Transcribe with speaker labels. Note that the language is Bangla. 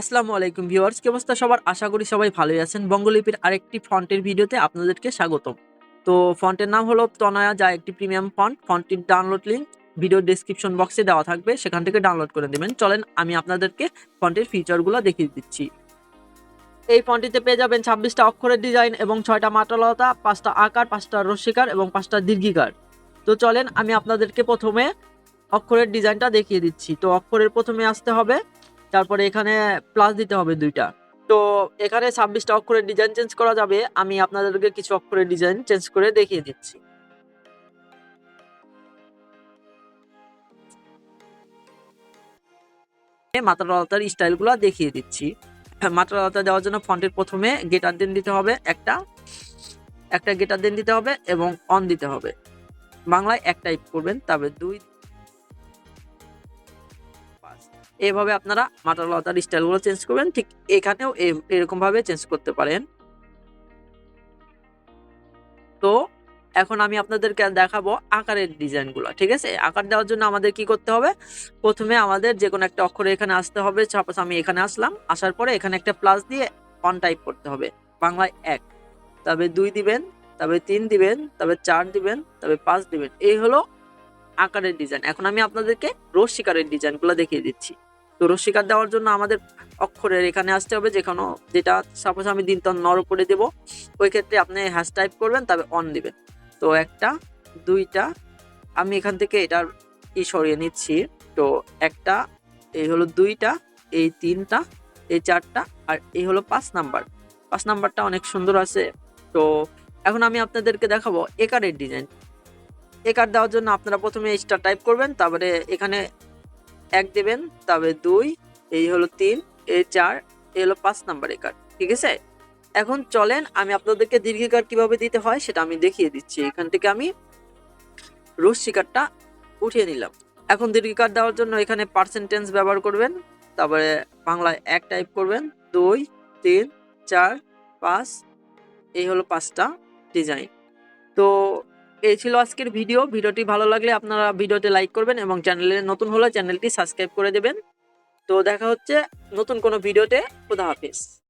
Speaker 1: আসসালামু আলাইকুম ভিউয়ার্স, কি অবস্থা সবার? আশা করি সবাই ভালোই আছেন। বঙ্গলিপির আরেকটি ফন্টের ভিডিওতে আপনাদেরকে স্বাগতম। তো ফন্টের নাম হলো তনয়া যা একটি প্রিমিয়াম ফন্ট। ফন্টটির ডাউনলোড লিঙ্ক ভিডিও ডেসক্রিপশন বক্সে দেওয়া থাকবে, সেখান থেকে ডাউনলোড করে নেবেন। চলেন আমি আপনাদেরকে ফন্টের ফিচারগুলো দেখিয়ে দিচ্ছি। এই ফন্টটিতে পেয়ে যাবেন ছাব্বিশটা অক্ষরের ডিজাইন এবং ছয়টা মাত্রালতা, পাঁচটা আকার, পাঁচটা রস্যিকার এবং পাঁচটা দীর্ঘিকার। তো চলেন আমি আপনাদেরকে প্রথমে অক্ষরের ডিজাইনটা দেখিয়ে দিচ্ছি। তো অক্ষরের প্রথমে আসতে হবে তারপরে এখানে প্লাস দিতে হবে দুইটা। তো এখানে ছাব্বিশটা অক্ষরের ডিজাইন চেঞ্জ করা যাবে। আমি আপনাদেরকে কিছু অক্ষরের ডিজাইন চেঞ্জ করে দেখিয়ে দিচ্ছি। মাত্রালতার স্টাইলগুলো দেখিয়ে দিচ্ছি। মাত্রালতা দেওয়ার জন্য ফন্টের প্রথমে গেটার দেন দিতে হবে একটা। একটা গেটার দেন দিতে হবে এবং অন দিতে হবে। বাংলায় এক টাইপ করবেন তবে দুই পাঁচ। এভাবে আপনারা মাটার লতার স্টাইলগুলো চেঞ্জ করবেন, ঠিক এখানেও এ- এরকম ভাবে চেঞ্জ করতে পারেন। তো, এখন আমি আপনাদেরকে দেখাবো আকারের ডিজাইনগুলো ঠিক আছে? আকার দেওয়ার জন্য আমাদের কি করতে হবে? প্রথমে আমাদের যে কোনো একটা অক্ষরে এখানে আসতে হবে সাপোজ আমি এখানে আসলাম, আসার পরে এখানে একটা প্লাস দিয়ে অন টাইপ করতে হবে, বাংলায় এক। তবে দুই দিবেন তবে তিন দিবেন তবে চার দিবেন তবে পাঁচ দিবেন। এই হলো আকারের ডিজাইন এখন আমি আপনাদেরকে রশ্মিকারের ডিজাইনগুলো দেখিয়ে দিচ্ছি। তো রশ্মিকার দেওয়ার জন্য আমাদের অক্ষরের এখানে আসতে হবে, যেখানে যেটা সাপোজ আমি দিনতন নর করে দেব, ওই ক্ষেত্রে আপনি হ্যাশ টাইপ করবেন, তবে অন দিবেন। তো একটা, দুইটা, আমি এখান থেকে এটার ই সরিয়ে নিচ্ছি। তো একটা, এই হলো দুইটা, এই তিনটা, এই চারটা, আর এই হলো পাঁচ নাম্বার। পাঁচ নাম্বারটা অনেক সুন্দর আছে। তো এখন আমি আপনাদেরকে দেখাবো একারের ডিজাইন একার দেওয়ার জন্য আপনারা প্রথমে স্টার টাইপ করবেন, তারপরে এখানে এক দেবেন তবে দুই, এই হলো তিন, এই চার, এই হলো পাঁচ নাম্বার একার ঠিক আছে? এখন চলেন, আমি আপনাদেরকে দীর্ঘ কার্ড কীভাবে দিতে হয় সেটা আমি দেখিয়ে দিচ্ছি। এখান থেকে আমি রশ্মিকারটা উঠিয়ে নিলাম। এখন দীর্ঘ কার্ড দেওয়ার জন্য এখানে পার্সেন্টেন্স ব্যবহার করবেন, তারপরে বাংলায় এক টাইপ করবেন, দুই, তিন, চার, পাঁচ, এই হলো পাঁচটা ডিজাইন তো এই ছিল আজকের ভিডিও। ভিডিওটি ভালো লাগলে আপনারা ভিডিওতে লাইক করবেন এবং চ্যানেলে নতুন হলে চ্যানেলটি সাবস্ক্রাইব করে দেবেন। তো দেখা হচ্ছে নতুন কোনো ভিডিওতে। খুদা হাফিজ।